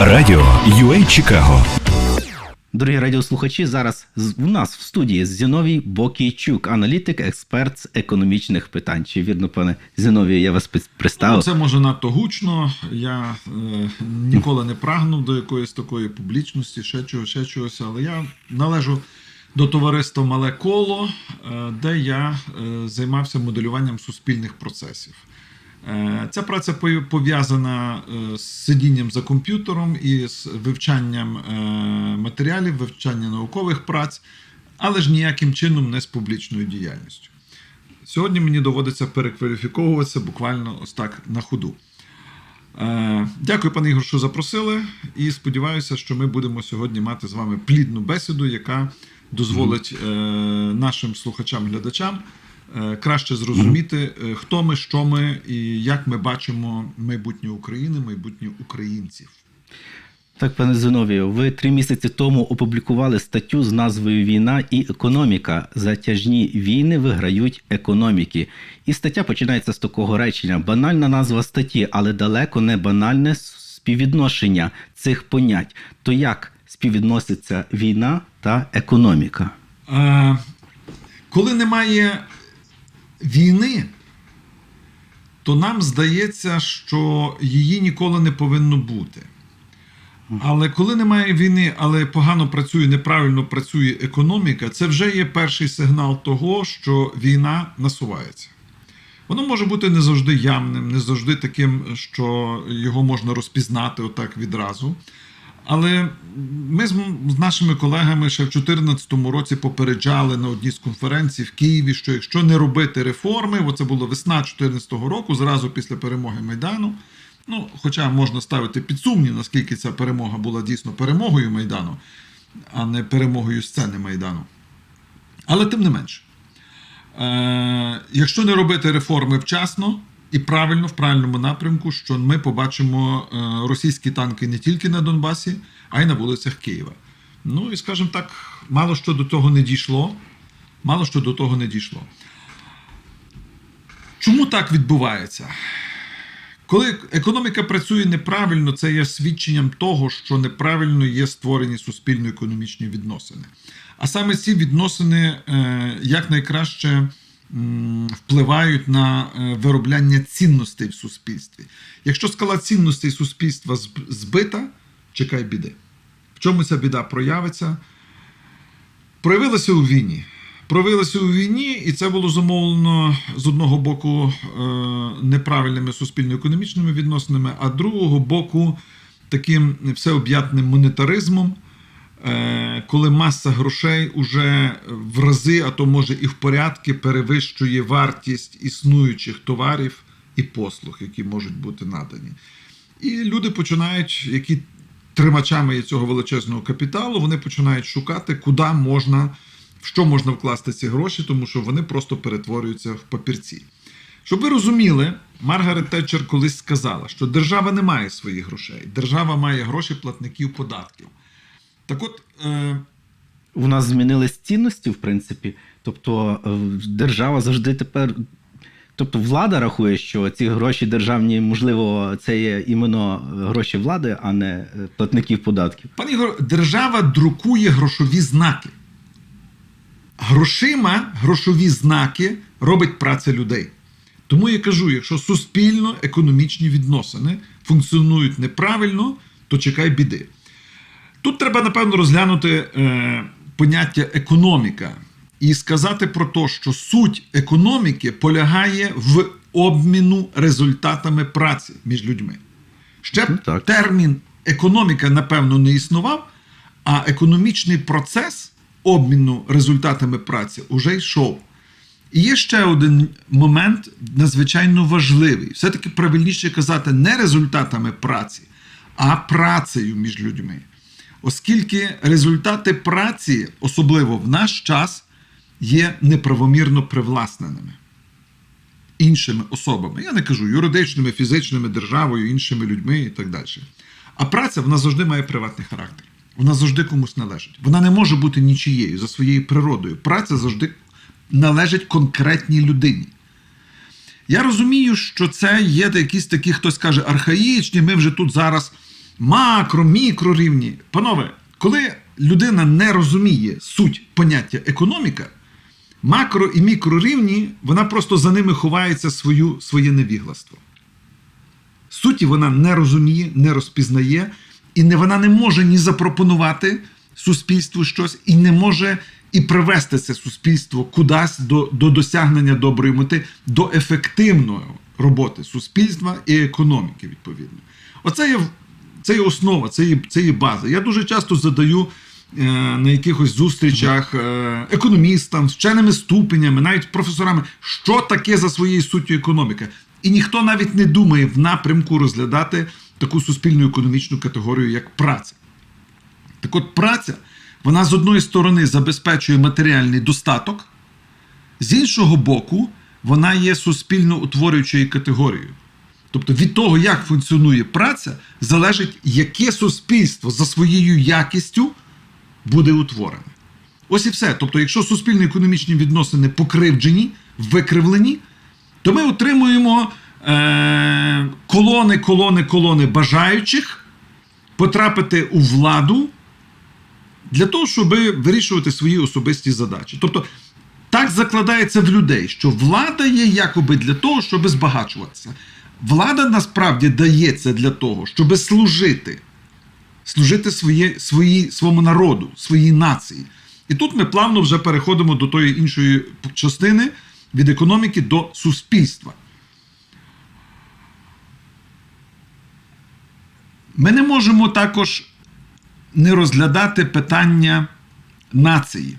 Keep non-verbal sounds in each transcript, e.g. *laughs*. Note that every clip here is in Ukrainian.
Радіо UA Чикаго. Дорогі радіослухачі, зараз з- у нас в студії Зіновій Бокійчук, аналітик, експерт з економічних питань. Чи вірно, пане Зіновію, я вас Ну, представив? це може надто гучно. Я е, ніколи не прагнув до якоїсь такої публічності, ще чогось, ще чогось, але я належу до товариства Мале коло, е, де я е, займався моделюванням суспільних процесів. Е, Ця праця пов- пов'язана е, з сидінням за комп'ютером і з вивчанням е, матеріалів, вивчанням наукових праць, але ж ніяким чином не з публічною діяльністю. Сьогодні мені доводиться перекваліфіковуватися буквально ось так на ходу. Дякую, пане Ігор, що запросили. І сподіваюся, що ми будемо сьогодні мати з вами плідну бесіду, яка дозволить нашим слухачам-глядачам краще зрозуміти, е, хто ми, що ми і як ми бачимо майбутнє України, майбутнє українців. Так, пане Зіновію, ви три місяці тому опублікували статтю з назвою Війна і економіка. Затяжні війни виграють економіки. І стаття починається з такого речення: банальна назва статті, але далеко не банальне співвідношення цих понять. То як співвідноситься війна та економіка? Е, коли немає війни, то нам здається, що її ніколи не повинно бути. Але коли немає війни, але погано працює, неправильно працює економіка, це вже є перший сигнал того, що війна насувається. Воно може бути не завжди явним, не завжди таким, що його можна розпізнати отак відразу. Але ми з, нашими колегами ще в 2014 році попереджали на одній з конференцій в Києві, що якщо не робити реформи, бо це було весна 2014 року, зразу після перемоги Майдану. Ну, хоча можна ставити під сумнів, наскільки ця перемога була дійсно перемогою Майдану, а не перемогою сцени Майдану. Але тим не менше, е, якщо не робити реформи вчасно і правильно, в правильному напрямку, що ми побачимо е, російські танки не тільки на Донбасі, а й на вулицях Києва. Ну і скажімо так, мало що до того не дійшло. Мало що до того не дійшло. Чому так відбувається? Коли економіка працює неправильно, це є свідченням того, що неправильно є створені суспільно-економічні відносини. А саме ці відносини е, якнайкраще впливають на е, виробляння цінностей в суспільстві. Якщо скала цінностей суспільства збита, чекай біди. В чому ця біда проявиться? Проявилася у війні. Проявилася у війні, і це було зумовлено з одного боку е, неправильними суспільно-економічними відносинами, а з другого боку, таким всеоб'ятним монетаризмом, коли маса грошей уже в рази, а то може і в порядки, перевищує вартість існуючих товарів і послуг, які можуть бути надані. І люди починають, які тримачами цього величезного капіталу, вони починають шукати, куди можна, в що можна вкласти ці гроші, тому що вони просто перетворюються в папірці. Щоб ви розуміли, Маргарет Тетчер колись сказала, що держава не має своїх грошей, держава має гроші платників податків. Так от, е, У нас змінились цінності, в принципі. Тобто е, держава завжди тепер. Тобто влада рахує, що ці гроші державні, можливо, це є іменно гроші влади, а не е, платників податків. Пане Ігор, держава друкує грошові знаки. Грошима грошові знаки робить праця людей. Тому я кажу: якщо суспільно-економічні відносини функціонують неправильно, то чекай біди. Тут треба, напевно, розглянути е, поняття економіка і сказати про те, що суть економіки полягає в обміну результатами праці між людьми. Ще б Ну, так. термін економіка, напевно, не існував, а економічний процес обміну результатами праці уже йшов. І є ще один момент надзвичайно важливий. Все-таки правильніше казати не результатами праці, а працею між людьми. Оскільки результати праці, особливо в наш час, є неправомірно привласненими іншими особами. Я не кажу юридичними, фізичними, державою, іншими людьми і так далі. А праця вона завжди має приватний характер. Вона завжди комусь належить. Вона не може бути нічією за своєю природою. Праця завжди належить конкретній людині. Я розумію, що це є якісь такі, хтось каже, архаїчні. Ми вже тут зараз макро, мікрорівні. Панове, коли людина не розуміє суть поняття економіка, макро і мікрорівні, вона просто за ними ховається свою, своє невігластво. Суті вона не розуміє, не розпізнає, і не, вона не може ні запропонувати суспільству щось, і не може і привести це суспільство кудись до, до досягнення доброї мети, до ефективної роботи суспільства і економіки, відповідно. Оце є, це є основа, це є, це є база. Я дуже часто задаю е, на якихось зустрічах е, економістам, вченими ступенями, навіть професорами, що таке за своєю суттю економіка. І ніхто навіть не думає в напрямку розглядати таку суспільну економічну категорію, як праця. Так от праця, вона з одної сторони забезпечує матеріальний достаток, з іншого боку, вона є суспільно утворюючою категорією. Тобто від того, як функціонує праця, залежить, яке суспільство за своєю якістю буде утворене. Ось і все. Тобто, якщо суспільно-економічні відносини покривджені, викривлені, то ми отримуємо е- колони, колони, колони бажаючих потрапити у владу для того, щоб вирішувати свої особисті задачі. Тобто, так закладається в людей, що влада є якоби для того, щоб збагачуватися. Влада насправді дається для того, щоб служити, служити своє, свої, своєму народу, своїй нації. І тут ми плавно вже переходимо до тої іншої частини від економіки до суспільства. Ми не можемо також не розглядати питання нації.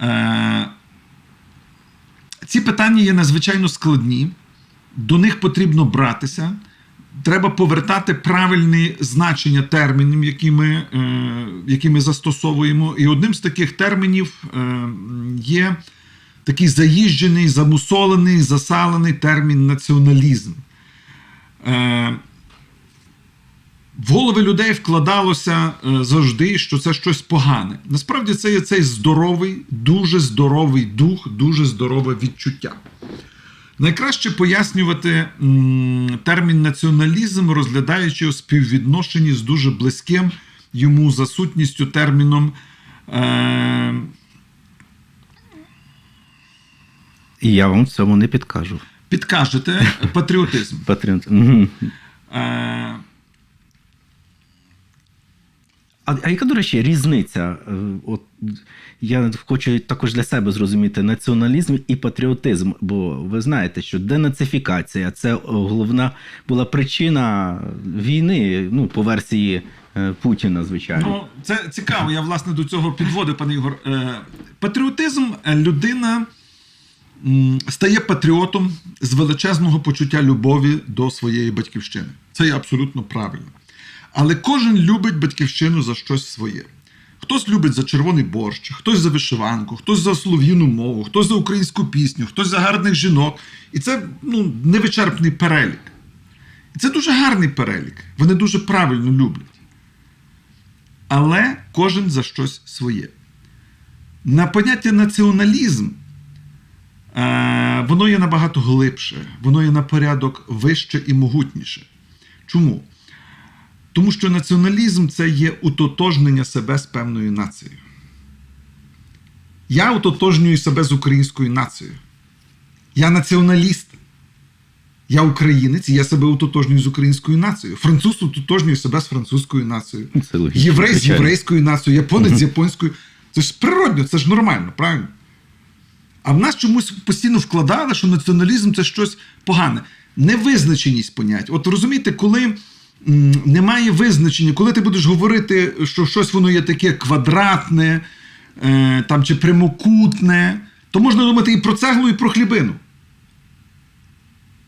Е, ці питання є надзвичайно складні, до них потрібно братися. Треба повертати правильні значення термінів, які ми, е, які ми застосовуємо. І одним з таких термінів е, є такий заїжджений, замусолений, засалений термін націоналізм. Е, в голови людей вкладалося завжди, що це щось погане. Насправді це є цей здоровий, дуже здоровий дух, дуже здорове відчуття. Найкраще пояснювати термін націоналізм, розглядаючи у співвідношенні з дуже близьким йому за сутністю терміном. Е, І я вам в цьому не підкажу. підкажете патріотизм. Патріотизм. Е, А, а яка, до речі, різниця? Е, От я хочу також для себе зрозуміти націоналізм і патріотизм, бо ви знаєте, що денацифікація це е, головна була причина війни, ну, по версії е, Путіна, звичайно. Ну, це цікаво. Я власне до цього підводив, пане Ігор. Патріотизм людина стає патріотом з величезного почуття любові до своєї батьківщини. Це є абсолютно правильно. Але кожен любить батьківщину за щось своє. Хтось любить за червоний борщ, хтось за вишиванку, хтось за слов'їну мову, хтось за українську пісню, хтось за гарних жінок. І це ну, невичерпний перелік. І це дуже гарний перелік. Вони дуже правильно люблять. Але кожен за щось своє. На поняття націоналізм е, воно є набагато глибше, воно є на порядок вище і могутніше. Чому? Тому що націоналізм це є утотожнення себе з певною нацією. Я утотожнюю себе з українською нацією. Я націоналіст. Я українець, і я себе утотожнюю з українською нацією. Француз утотожнює себе з французькою нацією. Єврей з єврейською нацією, японець з японською. Це ж природньо, це ж нормально, правильно? А в нас чомусь постійно вкладали, що націоналізм це щось погане. Невизначеність понять. От розумієте, коли немає визначення, коли ти будеш говорити, що щось воно є таке квадратне е, там, чи прямокутне, то можна думати і про цеглу, і про хлібину.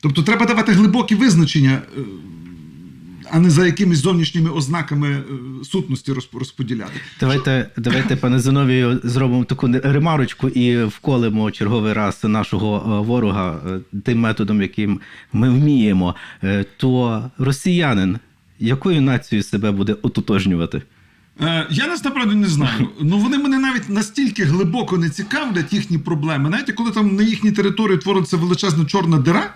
Тобто треба давати глибокі визначення, е, а не за якимись зовнішніми ознаками е, сутності розп- розподіляти. Давайте, давайте, пане Зиновію, зробимо таку ремарочку і вколимо черговий раз нашого е, ворога е, тим методом, яким ми вміємо. То росіянин якою нацією себе буде ототожнювати? Я насправді не знаю. Ну вони мене навіть настільки глибоко не цікавлять їхні проблеми. Знаєте, коли там на їхній території твориться величезна чорна дира,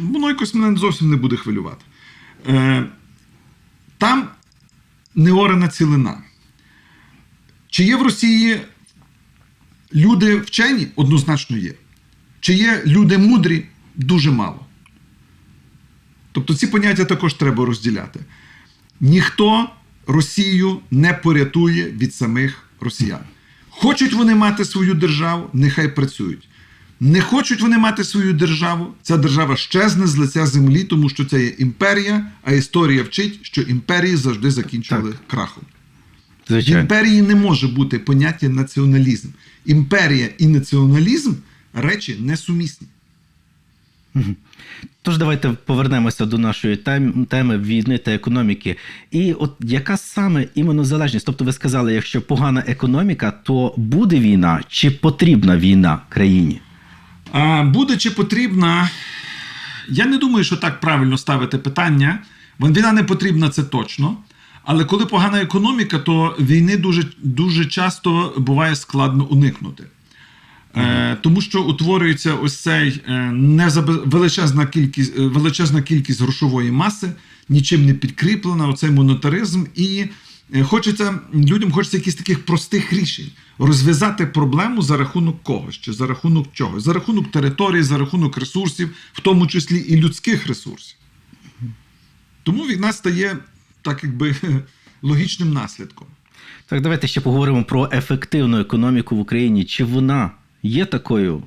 воно якось мене зовсім не буде хвилювати. Е, неорана цілина. Чи є в Росії люди вчені? Однозначно є. Чи є люди мудрі? Дуже мало. Тобто ці поняття також треба розділяти. Ніхто Росію не порятує від самих росіян. Хочуть вони мати свою державу, нехай працюють. Не хочуть вони мати свою державу, ця держава щезне з лиця землі, тому що це є імперія, а історія вчить, що імперії завжди закінчували крахом. В імперії не може бути поняття націоналізм. Імперія і націоналізм речі несумісні. Тож давайте повернемося до нашої теми війни та економіки. І от яка саме іменно залежність? Тобто ви сказали, якщо погана економіка, то буде війна чи потрібна війна країні? Буде чи потрібна? Я не думаю, що так правильно ставити питання. Війна не потрібна, це точно. Але коли погана економіка, то війни дуже, дуже часто буває складно уникнути. Е, тому що утворюється ось цей е, величезна кількість, е, величезна кількість грошової маси, нічим не підкріплена, оцей монетаризм, і хочеться людям хочеться якихось таких простих рішень розв'язати проблему за рахунок когось чи за рахунок чогось, за рахунок території, за рахунок ресурсів, в тому числі і людських ресурсів. Тому війна стає так, якби *laughs* логічним наслідком. Так, давайте ще поговоримо про ефективну економіку в Україні. Чи вона є такою?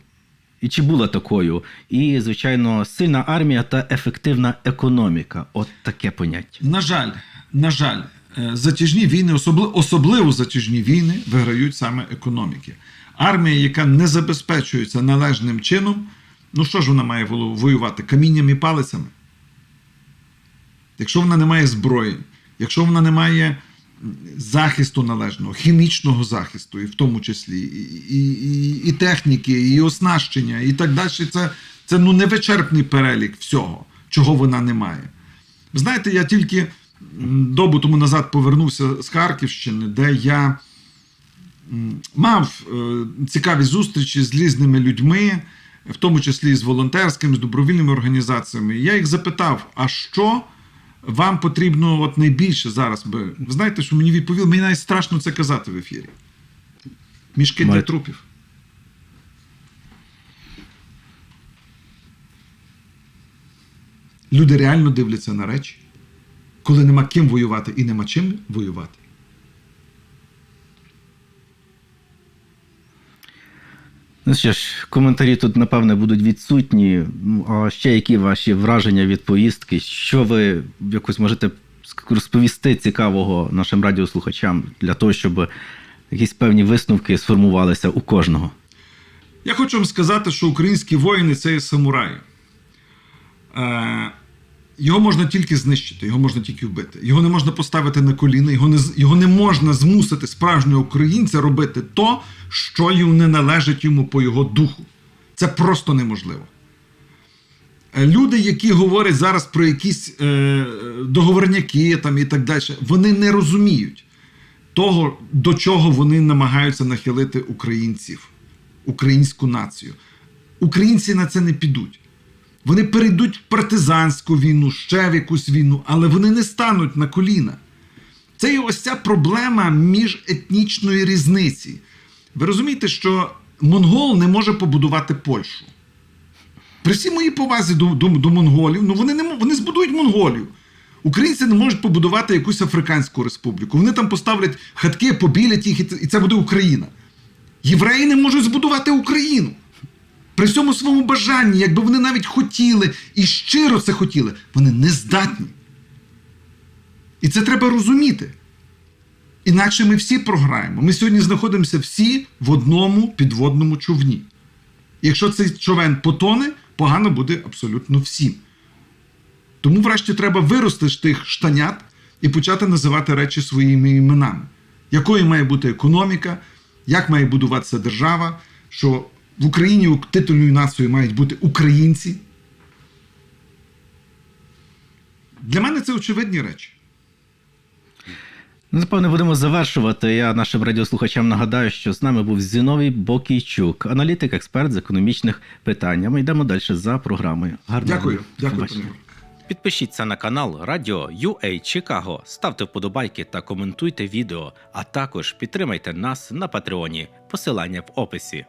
І чи була такою? І, звичайно, сильна армія та ефективна економіка. От таке поняття. На жаль, на жаль, е, затяжні війни, особливо, особливо затяжні війни, виграють саме економіки. Армія, яка не забезпечується належним чином, ну що ж вона має воювати? Камінням і палицями? Якщо вона не має зброї, якщо вона не має захисту належного, хімічного захисту, і в тому числі, і, і, і, техніки, і оснащення, і так далі, це, це ну, невичерпний перелік всього, чого вона не має. Ви знаєте, я тільки добу тому назад повернувся з Харківщини, де я мав е, цікаві зустрічі з різними людьми, в тому числі з волонтерськими, з добровільними організаціями. Я їх запитав, а що вам потрібно от найбільше зараз? би? Ви знаєте, що мені відповіли, мені навіть страшно це казати в ефірі. Мішки для трупів. Люди реально дивляться на речі, коли нема ким воювати і нема чим воювати. Ну що ж, коментарі тут, напевне, будуть відсутні. А ще які ваші враження від поїздки? Що ви якось можете розповісти цікавого нашим радіослухачам для того, щоб якісь певні висновки сформувалися у кожного? Я хочу вам сказати, що українські воїни це є самураї. Його можна тільки знищити, його можна тільки вбити. Його не можна поставити на коліна, його не, його не можна змусити справжнього українця робити то, що йому не належить йому по його духу. Це просто неможливо. Е, Люди, які говорять зараз про якісь е, договорняки там, і так далі, вони не розуміють того, до чого вони намагаються нахилити українців, українську націю. Українці на це не підуть. Вони перейдуть в партизанську війну, ще в якусь війну, але вони не стануть на коліна. Це є ось ця проблема міжетнічної різниці. Ви розумієте, що монгол не може побудувати Польщу. При всій моїй повазі до, до, до монголів, ну вони не вони збудують Монголію. Українці не можуть побудувати якусь африканську республіку. Вони там поставлять хатки, побілять їх, і і це буде Україна. Євреї не можуть збудувати Україну. При всьому своєму бажанні, якби вони навіть хотіли і щиро це хотіли, вони не здатні. І це треба розуміти. Інакше ми всі програємо. Ми сьогодні знаходимося всі в одному підводному човні. Якщо цей човен потоне, погано буде абсолютно всім. Тому, врешті, треба вирости з тих штанят і почати називати речі своїми іменами. Якою має бути економіка, як має будуватися держава, що в Україні титульною нацією мають бути українці. Для мене це очевидні речі. Ну, Напевне, будемо завершувати. Я нашим радіослухачам нагадаю, що з нами був Зіновій Бокійчук, аналітик, експерт з економічних питань. А Ми йдемо далі за програмою. Гарного Дякую. Дякую. Підпишіться на канал Радіо UA Чикаго, ставте вподобайки та коментуйте відео, а також підтримайте нас на Патреоні. Посилання в описі.